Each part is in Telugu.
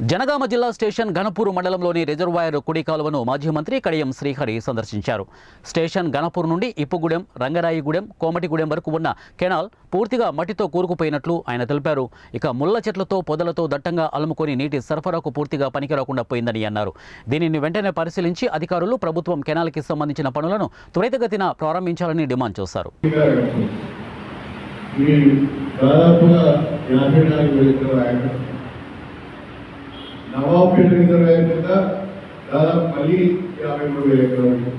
జనగామ జిల్లా స్టేషన్ ఘనపూర్ మండలంలోని రిజర్వాయర్ కుడి కాలువను మాజీ మంత్రి కడియం శ్రీహరి సందర్శించారు. స్టేషన్ ఘనపూర్ నుండి ఇప్పుగూడెం రంగరాయిగూడెం కోమటిగూడెం వరకు ఉన్న కెనాల్ పూర్తిగా మట్టితో కూరుకుపోయినట్లు ఆయన తెలిపారు. ఇక ముళ్ళ చెట్లతో పొదలతో దట్టంగా అలుముకొని నీటి సరఫరాకు పూర్తిగా పనికిరాకుండా పోయిందని అన్నారు. దీనిని వెంటనే పరిశీలించి అధికారులు ప్రభుత్వం కెనాల్కి సంబంధించిన పనులను త్వరితగతిన ప్రారంభించాలని డిమాండ్ చేశారు. దాదాపుగా యాభై నాలుగు వేల ఎకరాల ఆయకట్టు నవాబ్పేట రిజర్వ్ అయ్యాక దాదాపు మళ్ళీ యాభై మూడు వేల ఎకరాలు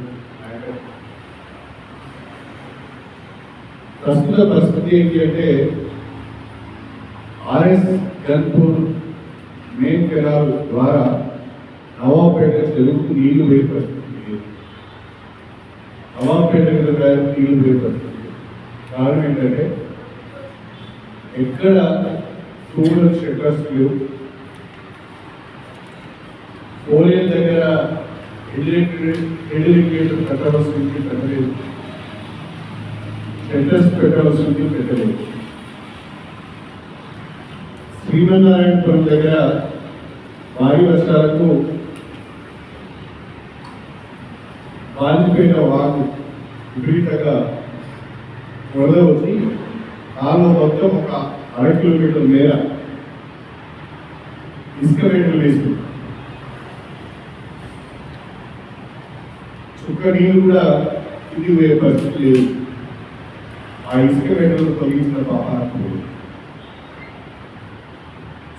ప్రస్తుత పరిస్థితి ఏంటి అంటే ఆర్ఎస్ గన్పూర్ మెయిన్ కెనాల్ ద్వారా నవాబ్పేట చెరువుకు నీళ్ళు వేయ నవాబ్పేట రిజర్వాయర్ నీళ్ళు వేయ కారణం ఏంటంటే ఎక్కడ టూరిస్ట్ షెటర్స్ లేవు. పోలియో దగ్గర ఎడ్యుకేటర్ పెట్టవలసింది పెట్టలేదు. షెల్టర్స్ పెట్టవలసింది పెట్టలేదు. శ్రీమన్నారాయణపురం దగ్గర భారీ వర్షాలకు బాధిపోయిన వాగు విపరీతంగా వరద వచ్చి కాలువ మొత్తం ఒక అర కిలోమీటర్ మేర ఇసుక రేట్లు వేస్తుంది ఒక్క నీళ్ళు కూడా ఇది పోయే పరిస్థితి లేదు ఆ ఇసుక రేట్లను తొలగించిన పాపాలకు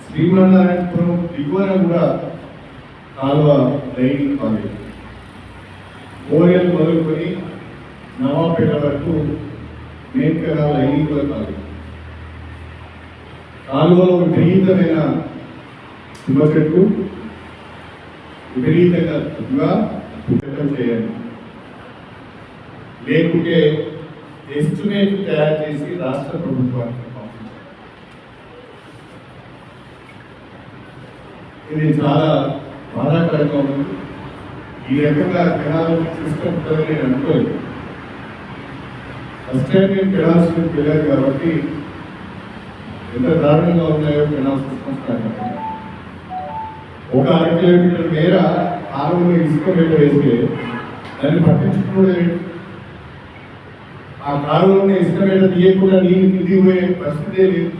శ్రీమన్నారాయణపురం దిగువన కూడా కాలువ లైన్ కాలేదు. ఓఎల్ మొదలుకొని నవాపేట వరకు మెయిన్ లైన్ కూడా కాలేదు. కాలువలో విపరీతమైన తుమ్మ చెట్టు విపరీతంగా తుమ్గా చేయాలి చేయండి. లేకుంటే ఎస్టిమేట్ తయారు చేసి రాష్ట్ర ప్రభుత్వానికి పంపించాలి ఇది చాలా బాధాకరంగా ఉంది. ఈ రకంగా కెనాల్ సిస్టమ్ ఉంటుందని నేను అనుకోలేదు. ఫస్ట్ టైం నేను కెనాల్ వెళ్ళాను కాబట్టి ఎంత దారుణంగా ఉన్నాయో కెనాల్ సిస్టమ్స్ నాకు ఒక అర కిలోమీటర్ మేర ఆరుగురు ఇసుక మీద వేస్తే దాన్ని పట్టించుకోలేదు. ఆ కాలువలోనే ఇసుక మీద తీయకుండా నీళ్ళు తిరిగిపోయే పరిస్థితే లేదు.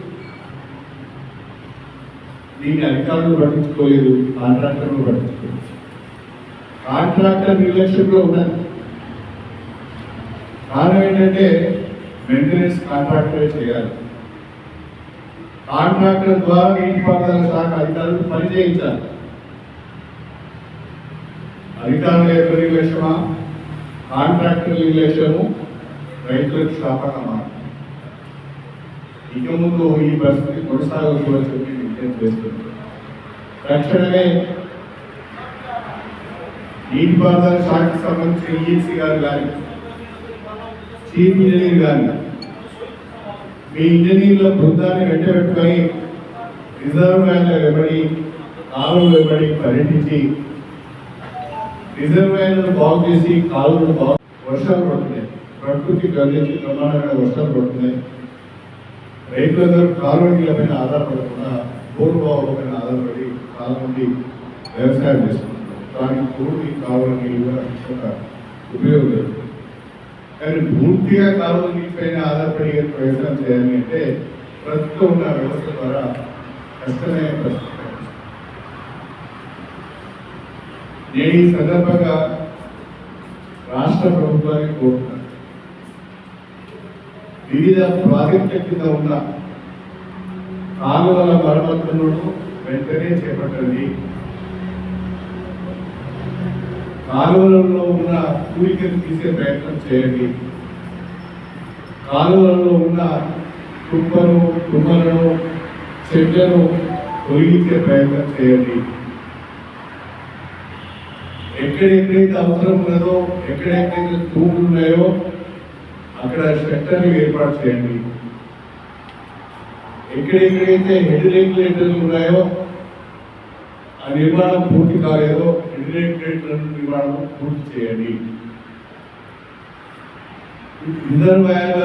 దీన్ని అధికారులు పట్టించుకోలేదు కాంట్రాక్టర్లు పట్టించుకోలేదు. కాంట్రాక్టర్ నిర్లక్ష్యంలో ఉన్నది కారణం ఏంటంటే మెయింటెనెన్స్ కాంట్రాక్టరే చేయాలి. కాంట్రాక్టర్ ద్వారా నీటిపారుదల శాఖ అధికారులు పని చేయించాలి. అధికారుల యొక్క నిర్లక్ష్యమా కాంట్రాక్టర్ నిర్లక్ష్యము రైతులకు శాపకమా ఇక ముందు ఈ పరిస్థితి కొనసాగదు చెప్పి విజ్ఞప్తి చేస్తుంది తక్షణమే నీటిపారుదల శాఖకు సంబంధించిన ఈసీ గారు కానీ చీఫ్ ఇంజనీర్ కానీ మీ ఇంజనీర్ల బృందాన్ని వెంటబెట్టుకొని రిజర్వ్ రిజర్వాయర్ల వెంబడి కాలువలు వెంబడి పర్యటించి రిజర్వాయర్లను బాగు చేసి కాలువలు బాగు వర్షాలు పడుతున్నాయి. ప్రకృతి గర్జించి ప్రమాణమైన వర్షాలు పడుతున్నాయి. రైతులందరూ కాలువ నీళ్ళపైన ఆధారపడకుండా బోరు బావులపైన ఆధారపడి చాలా మంది వ్యవసాయం చేస్తున్నారు. దానికి భూమి కాలువ నీళ్ళు ఉపయోగం లేదు. కానీ పూర్తిగా కాలువ నీటిపైన ఆధారపడి ప్రయత్నం చేయాలి అంటే ప్రస్తుతం ఉన్న వ్యవస్థ ద్వారా కష్టమైన ప్రశ్న నేను ఈ సందర్భంగా రాష్ట్ర ప్రభుత్వానికి కోరుతున్నాను. వివిధ ప్రాజెక్టుల కింద ఉన్న కాలువల మరమ్మతులను వెంటనే చేపట్టండి. కాలువలలో ఉన్న పూలికను తీసే ప్రయత్నం చేయండి. కాలువలలో ఉన్న కుప్పను తుమ్మలను చెట్లను తొలగించే ప్రయత్నం చేయండి. ఎక్కడెక్కడైతే అవసరం ఉన్నదో ఎక్కడెక్కడైతే స్కూల్ ఉన్నాయో అక్కడ స్ట్రక్చర్లు ఏర్పాటు చేయండి. ఎక్కడెక్కడైతే హెడ్ రెగ్యులేటర్లు ఉన్నాయో ఆ నిర్మాణం పూర్తి కాలేదో హెడ్ రెగ్యులేటర్ నిర్మాణం పూర్తి చేయండి. రిజర్వాయర్ల